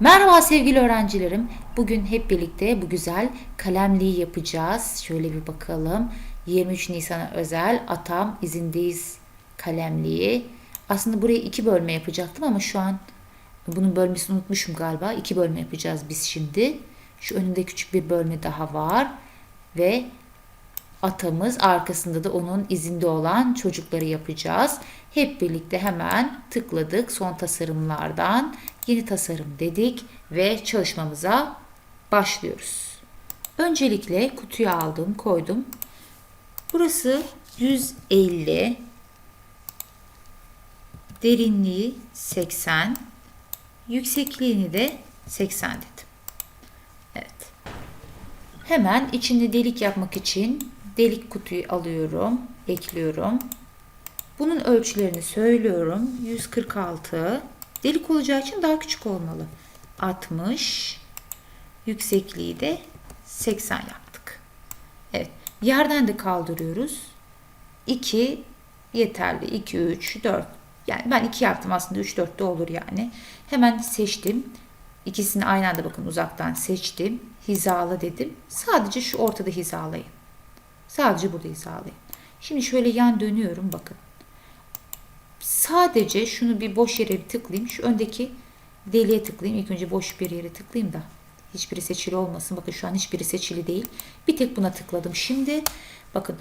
Merhaba sevgili öğrencilerim. Bugün hep birlikte bu güzel kalemliği yapacağız. Şöyle bir bakalım. 23 Nisan'a özel Atam izindeyiz kalemliği. Aslında burayı iki bölme yapacaktım ama şu an bunun bölmesini unutmuşum galiba. İki bölme yapacağız biz şimdi. Şu önünde küçük bir bölme daha var. Ve atamız arkasında da onun izinde olan çocukları yapacağız. Hep birlikte hemen tıkladık son tasarımlardan yeni tasarım dedik ve çalışmamıza başlıyoruz. Öncelikle kutuya aldım, koydum. Burası 150 derinliği 80 yüksekliğini de 80 dedim. Evet. Hemen içinde delik yapmak için delik kutuyu alıyorum, ekliyorum. Bunun ölçülerini söylüyorum. 146. Delik olacağı için daha küçük olmalı. 60. Yüksekliği de 80 yaptık. Evet. Yerden de kaldırıyoruz. 2 yeterli. 2, 3, 4. Yani ben 2 yaptım aslında 3, 4 de olur yani. Hemen seçtim. İkisini aynı anda bakın uzaktan seçtim. Hizala dedim. Sadece şu ortada hizalayın. Sadece burada hizalayın. Şimdi şöyle yan dönüyorum bakın. Sadece şunu bir boş yere bir tıklayayım. Şu öndeki deliğe tıklayayım. İlk önce boş bir yere tıklayayım da. Hiçbiri seçili olmasın. Bakın şu an hiçbiri seçili değil. Bir tek buna tıkladım. Şimdi bakın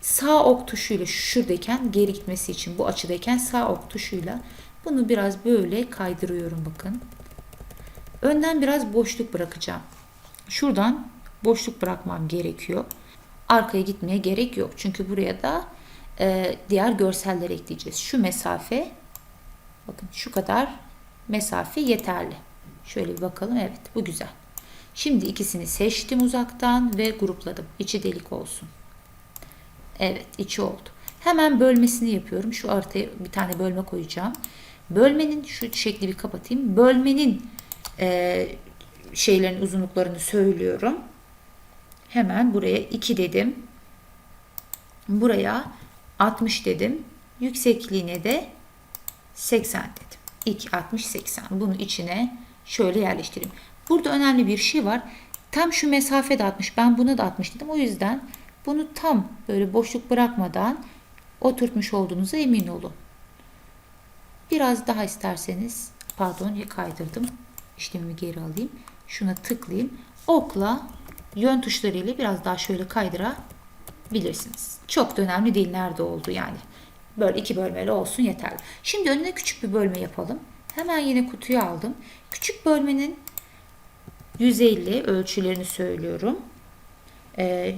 sağ ok tuşuyla şuradayken geri gitmesi için bu açıdayken sağ ok tuşuyla bunu biraz böyle kaydırıyorum bakın. Önden biraz boşluk bırakacağım. Şuradan boşluk bırakmam gerekiyor. Arkaya gitmeye gerek yok. Çünkü buraya da e, diğer görseller ekleyeceğiz. Şu mesafe bakın şu kadar mesafe yeterli. Şöyle bir bakalım. Evet bu güzel. Şimdi ikisini seçtim uzaktan ve grupladım. İçi delik olsun. Evet içi oldu. Hemen bölmesini yapıyorum. Şu ortaya bir tane bölme koyacağım. Bölmenin şu şekli bir kapatayım. Bölmenin e, şeylerin uzunluklarını söylüyorum. Hemen buraya 2 dedim. Buraya 60 dedim. Yüksekliğine de 80 dedim. 2, 60, 80. Bunu içine şöyle yerleştireyim. Burada önemli bir şey var. Tam şu mesafe de 60. Ben buna da 60 dedim. O yüzden bunu tam böyle boşluk bırakmadan oturtmuş olduğunuza emin olun. Biraz daha isterseniz pardon kaydırdım. İşlemimi geri alayım. Şuna tıklayayım. Okla yön tuşlarıyla biraz daha şöyle kaydırabilirsiniz. Çok da önemli değil nerede oldu yani. Böyle iki bölmeli olsun yeterli. Şimdi önüne küçük bir bölme yapalım. Hemen yine kutuyu aldım. Küçük bölmenin 150 ölçülerini söylüyorum. Ee,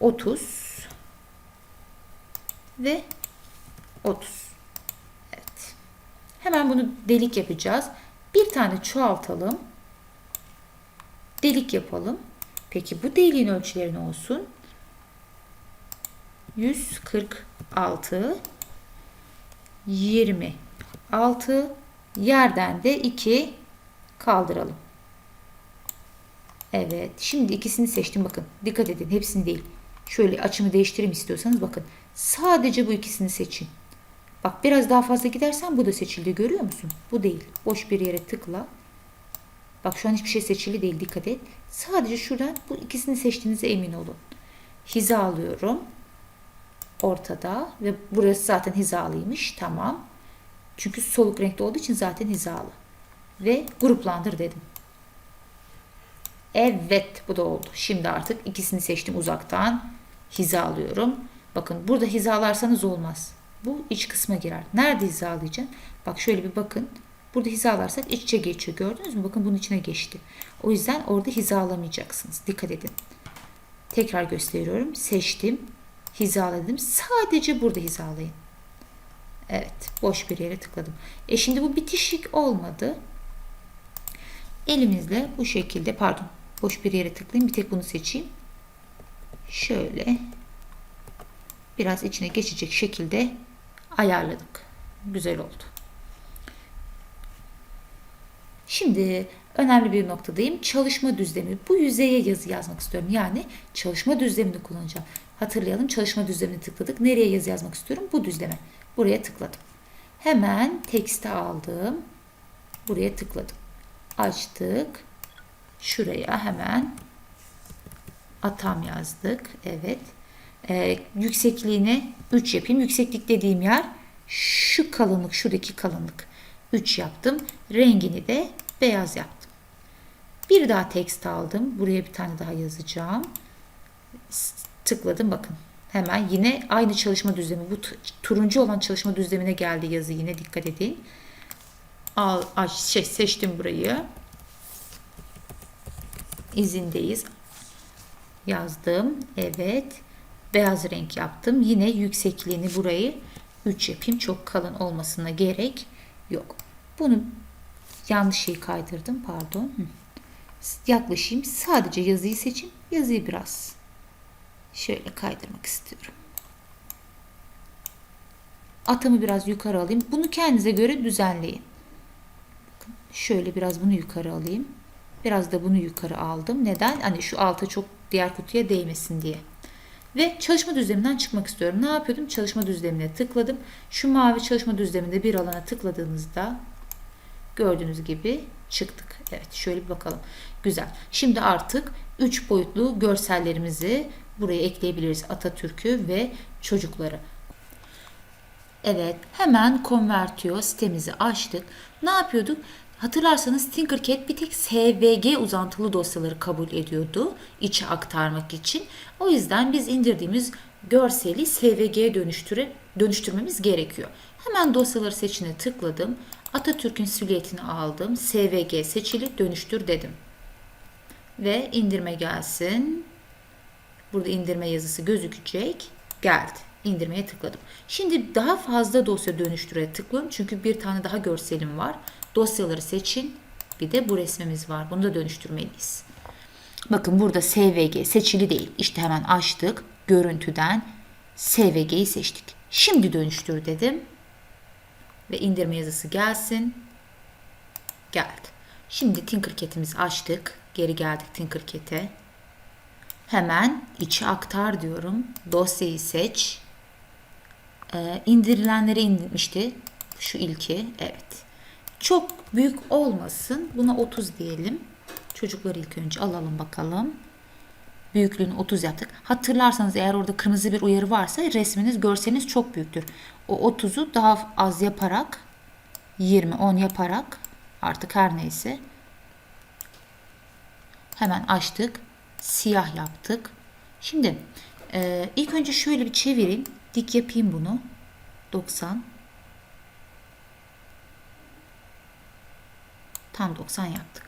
30 ve 30. Evet. Hemen bunu delik yapacağız. Bir tane çoğaltalım. Delik yapalım. Peki bu deliğin ölçüleri ne olsun? 146 26 yerden de 2 kaldıralım. Evet. Şimdi ikisini seçtim. Bakın. Dikkat edin. Hepsini değil. Şöyle açımı değiştireyim istiyorsanız. Bakın. Sadece bu ikisini seçin. Bak biraz daha fazla gidersen bu da seçildi. Görüyor musun? Bu değil. Boş bir yere tıkla. Bak şu an hiçbir şey seçili değil. Dikkat et. Sadece şuradan bu ikisini seçtiğinize emin olun. Hiza alıyorum. Ortada. Ve burası zaten hizalıymış. Tamam. Çünkü soluk renkli olduğu için zaten hizalı. Ve gruplandır dedim. Evet bu da oldu. Şimdi artık ikisini seçtim uzaktan. Hizalıyorum. Bakın burada hizalarsanız olmaz. Bu iç kısma girer. Nerede hizalayacağım? Bak şöyle bir bakın. Burada hizalarsak iç içe geçiyor. Gördünüz mü? Bakın bunun içine geçti. O yüzden orada hizalamayacaksınız. Dikkat edin. Tekrar gösteriyorum. Seçtim. Hizaladım. Sadece burada hizalayın. Evet. Boş bir yere tıkladım. E şimdi bu bitişik olmadı. Elimizle bu şekilde pardon boş bir yere tıklayayım. Bir tek bunu seçeyim. Şöyle biraz içine geçecek şekilde ayarladık. Güzel oldu. Şimdi önemli bir noktadayım. Çalışma düzlemi. Bu yüzeye yazı yazmak istiyorum. Yani çalışma düzlemini kullanacağım. Hatırlayalım çalışma düzlemini tıkladık. Nereye yazı yazmak istiyorum? Bu düzleme. Buraya tıkladım. Hemen tekste aldım. Buraya tıkladım. açtık. Şuraya hemen atam yazdık. Evet. Ee, yüksekliğine 3 yapayım. Yükseklik dediğim yer şu kalınlık, şuradaki kalınlık. 3 yaptım. Rengini de beyaz yaptım. Bir daha tekst aldım. Buraya bir tane daha yazacağım. Tıkladım bakın. Hemen yine aynı çalışma düzlemi. Bu turuncu olan çalışma düzlemine geldi yazı yine dikkat edin. Al, aç, şey, seçtim burayı. İzindeyiz. Yazdım. Evet. Beyaz renk yaptım. Yine yüksekliğini burayı 3 yapayım. Çok kalın olmasına gerek yok. Bunu yanlış şey kaydırdım. Pardon. Yaklaşayım. Sadece yazıyı seçin. Yazıyı biraz şöyle kaydırmak istiyorum. Atamı biraz yukarı alayım. Bunu kendinize göre düzenleyin. Bakın şöyle biraz bunu yukarı alayım. Biraz da bunu yukarı aldım. Neden? Hani şu alta çok diğer kutuya değmesin diye. Ve çalışma düzleminden çıkmak istiyorum. Ne yapıyordum? Çalışma düzlemine tıkladım. Şu mavi çalışma düzleminde bir alana tıkladığınızda gördüğünüz gibi çıktık. Evet şöyle bir bakalım. Güzel. Şimdi artık 3 boyutlu görsellerimizi buraya ekleyebiliriz. Atatürk'ü ve çocukları. Evet, hemen Convertio sitemizi açtık. Ne yapıyorduk? Hatırlarsanız Tinkercad bir tek SVG uzantılı dosyaları kabul ediyordu içe aktarmak için. O yüzden biz indirdiğimiz görseli SVG'ye dönüştüre, dönüştürmemiz gerekiyor. Hemen dosyaları seçine tıkladım. Atatürk'ün silüetini aldım. SVG seçili dönüştür dedim. Ve indirme gelsin. Burada indirme yazısı gözükecek. Geldi. İndirmeye tıkladım. Şimdi daha fazla dosya dönüştüre tıklıyorum. Çünkü bir tane daha görselim var. Dosyaları seçin. Bir de bu resmimiz var. Bunu da dönüştürmeliyiz. Bakın burada SVG seçili değil. İşte hemen açtık. Görüntüden SVG'yi seçtik. Şimdi dönüştür dedim. Ve indirme yazısı gelsin. Geldi. Şimdi Tinkercad'imizi açtık. Geri geldik Tinkercad'e. Hemen içe aktar diyorum. Dosyayı seç. Ee, indirilenlere inmişti. Şu ilki. Evet. Çok büyük olmasın. Buna 30 diyelim. Çocukları ilk önce alalım bakalım. Büyüklüğünü 30 yaptık. Hatırlarsanız eğer orada kırmızı bir uyarı varsa resminiz, görseliniz çok büyüktür. O 30'u daha az yaparak 20, 10 yaparak artık her neyse hemen açtık. Siyah yaptık. Şimdi e, ilk önce şöyle bir çevireyim. Dik yapayım bunu. 90 Tam 90 yaptık.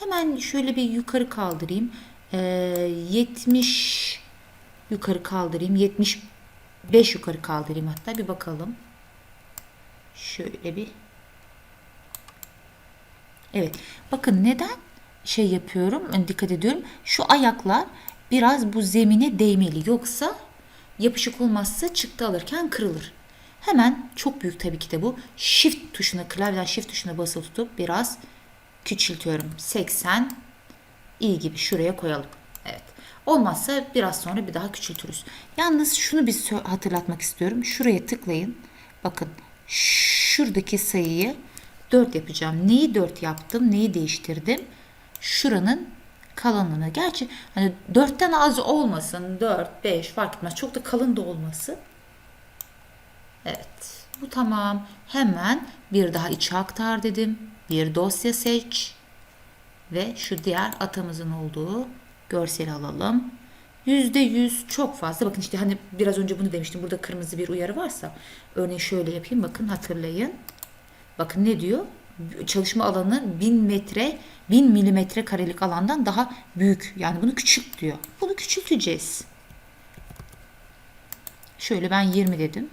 Hemen şöyle bir yukarı kaldırayım. Ee, 70 yukarı kaldırayım. 75 yukarı kaldırayım hatta bir bakalım. Şöyle bir. Evet. Bakın neden şey yapıyorum? Dikkat ediyorum. Şu ayaklar biraz bu zemine değmeli. Yoksa yapışık olmazsa çıktı alırken kırılır. Hemen çok büyük tabii ki de bu. Shift tuşuna, klavyeden shift tuşuna basılı tutup biraz küçültüyorum. 80 iyi gibi şuraya koyalım. Evet. Olmazsa biraz sonra bir daha küçültürüz. Yalnız şunu bir hatırlatmak istiyorum. Şuraya tıklayın. Bakın şuradaki sayıyı 4 yapacağım. Neyi 4 yaptım? Neyi değiştirdim? Şuranın kalınlığını. Gerçi hani 4'ten az olmasın. 4, 5 fark etmez. Çok da kalın da olması. Evet. Bu tamam. Hemen bir daha içe aktar dedim. Bir dosya seç. Ve şu diğer atamızın olduğu görseli alalım. %100 çok fazla. Bakın işte hani biraz önce bunu demiştim. Burada kırmızı bir uyarı varsa. Örneğin şöyle yapayım. Bakın hatırlayın. Bakın ne diyor? Çalışma alanı 1000 metre 1000 milimetre karelik alandan daha büyük. Yani bunu küçült diyor. Bunu küçülteceğiz. Şöyle ben 20 dedim.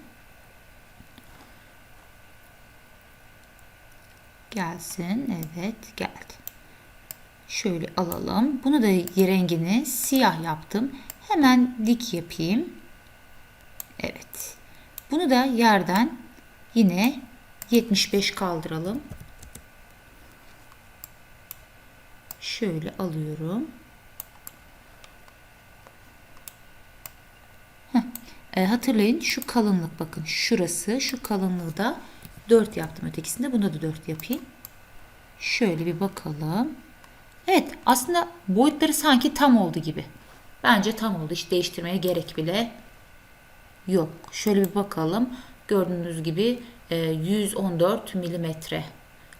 Gelsin. Evet geldi. Şöyle alalım. Bunu da rengini siyah yaptım. Hemen dik yapayım. Evet. Bunu da yerden yine 75 kaldıralım. Şöyle alıyorum. Heh. E, hatırlayın şu kalınlık bakın şurası şu kalınlığı da 4 yaptım ötekisinde. Bunda da 4 yapayım. Şöyle bir bakalım. Evet aslında boyutları sanki tam oldu gibi. Bence tam oldu. Hiç değiştirmeye gerek bile yok. Şöyle bir bakalım. Gördüğünüz gibi e, 114 milimetre.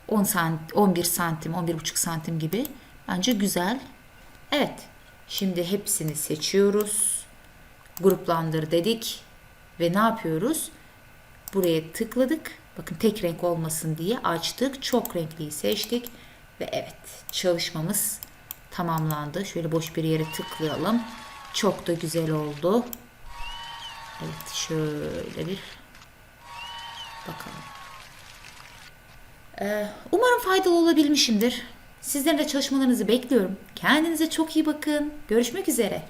10 sant 11 santim, 11,5 santim gibi. Bence güzel. Evet. Şimdi hepsini seçiyoruz. Gruplandır dedik. Ve ne yapıyoruz? Buraya tıkladık. Bakın tek renk olmasın diye açtık. Çok renkliyi seçtik. Ve evet çalışmamız tamamlandı. Şöyle boş bir yere tıklayalım. Çok da güzel oldu. Evet şöyle bir bakalım. Ee, umarım faydalı olabilmişimdir. Sizlerin de çalışmalarınızı bekliyorum. Kendinize çok iyi bakın. Görüşmek üzere.